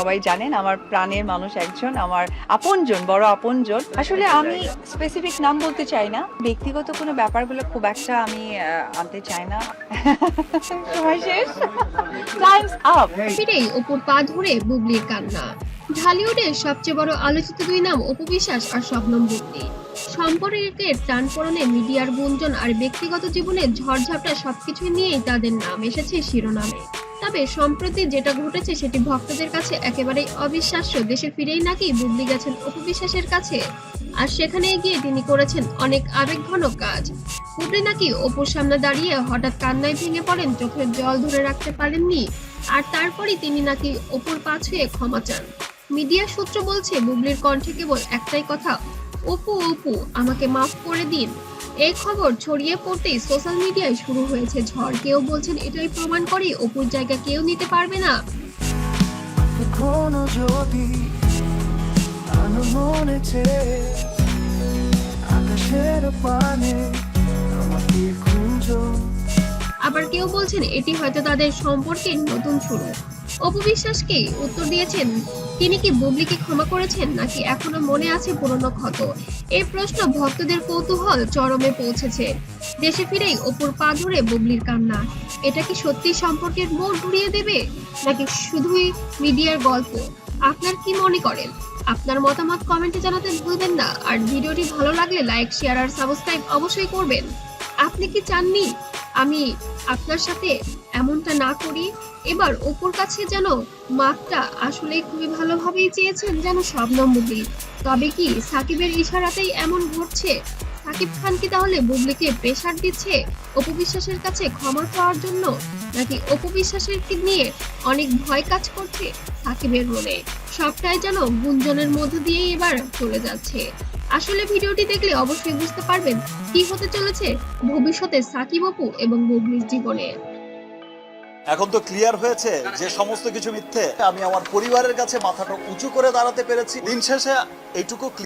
সবাই জানেন, আমার প্রাণের মানুষ একজন, আমার আপনজন, বড় আপনজন। আসলে আমি স্পেসিফিক নাম বলতে চাই না। ব্যক্তিগত কোনো ব্যাপারগুলো খুব একটা আমি আনতে চাই না। সময় শেষ। টাইমস আপ ফিরেই অপুর পা ধরে বুবলির কান্না। ঢালিউডের সবচেয়ে বড় আলোচিত দুই নাম অপু বিশ্বাস আর শবনম বুবলি। সম্পর্কের টান পড়নে মিডিয়ার গুঞ্জন আর ব্যক্তিগত জীবনের ঝড়ঝাপটা সবকিছু নিয়েই তাদের নাম এসেছে শিরোনামে। তবে সম্প্রতি যেটা ঘটেছে সেটি ভক্তদের কাছে একেবারেই অবিশ্বাস্য। দেশে ফিরেই নাকি বুবলি গেছেন অপু বিশ্বাসের কাছে? আর সেখানে গিয়ে তিনি করেছেন অনেক আবেগঘন কাজ। বুবলি নাকি অপুর সামনে দাঁড়িয়ে হঠাৎ কান্নায় ভেঙে পড়েন, চোখের জল ধরে রাখতে পারেননি। আর তারপরই তিনি নাকি অপুর পা ছুঁয়ে ক্ষমা চান। মিডিয়া সূত্র বলছে, বুবলির কণ্ঠে কেবল একটাই কথা, অপু অপু, আমাকে মাফ করে দিন। এই খবর ছড়িয়ে পড়তেই সোশ্যাল মিডিয়ায় শুরু হয়েছে ঝড়। কেউ বলছেন এটাই প্রমাণ করে অপুর জায়গা কেউ নিতে পারবে না। আবার কেউ বলছেন এটি হয়তো তাদের সম্পর্কের নতুন শুরু। অপু বিশ্বাসকে উত্তর দিয়েছেন? তিনি কি বুবলিকে ক্ষমা করেছেন নাকি এখনও মনে আছে পুরনো ক্ষত? এই প্রশ্ন ভক্তদের কৌতূহল চরমে পৌঁছেছে। দেশে ফিরেই অপুর পা ধরে বুবলির কান্না। এটা কি সত্যি সম্পর্কের মোড় ঘুরিয়ে দেবে? নাকি শুধুই মিডিয়ার গল্প? আপনার কি মনে করেন? আপনার মতামত কমেন্টে জানাতে ভুলবেন না। আর ভিডিওটি ভালো লাগলে লাইক, শেয়ার আর সাবস্ক্রাইব অবশ্যই করবেন। আপনি কি চাননি? আমি আপনার সাথে এমনটা না করি। এবার অপুর কাছে যেন মাপটা আসলে খুবই ভালোভাবেই চেয়েছেন যেন শবনম বুবলি তবে কি সাকিবের ইশারাতেই এমন ঘটছে? সাকিব খান কি তাহলে বুবলিকে প্রেশার দিচ্ছে অপু বিশ্বাসের কাছে ক্ষমা চাওয়ার জন্য? নাকি অপু বিশ্বাসের কি নিয়ে অনেক ভয় কাজ করছে সাকিবের মনে? সবটাই যেন গুঞ্জনের মধ্য দিয়েই এবার চলে যাচ্ছে। আসলে ভিডিওটি দেখলে অবশ্যই বুঝতে পারবেন কি হতে চলেছে ভবিষ্যতে সাকিব অপু এবং বুবলির জীবনে। এখন তো ক্লিয়ার হয়েছে যে সমস্ত কিছু মিথ্যে। আমি আমার পরিবারের কাছে মাথাটা উঁচু করে দাঁড়াতে পেরেছি। দিন শেষে এইটুকু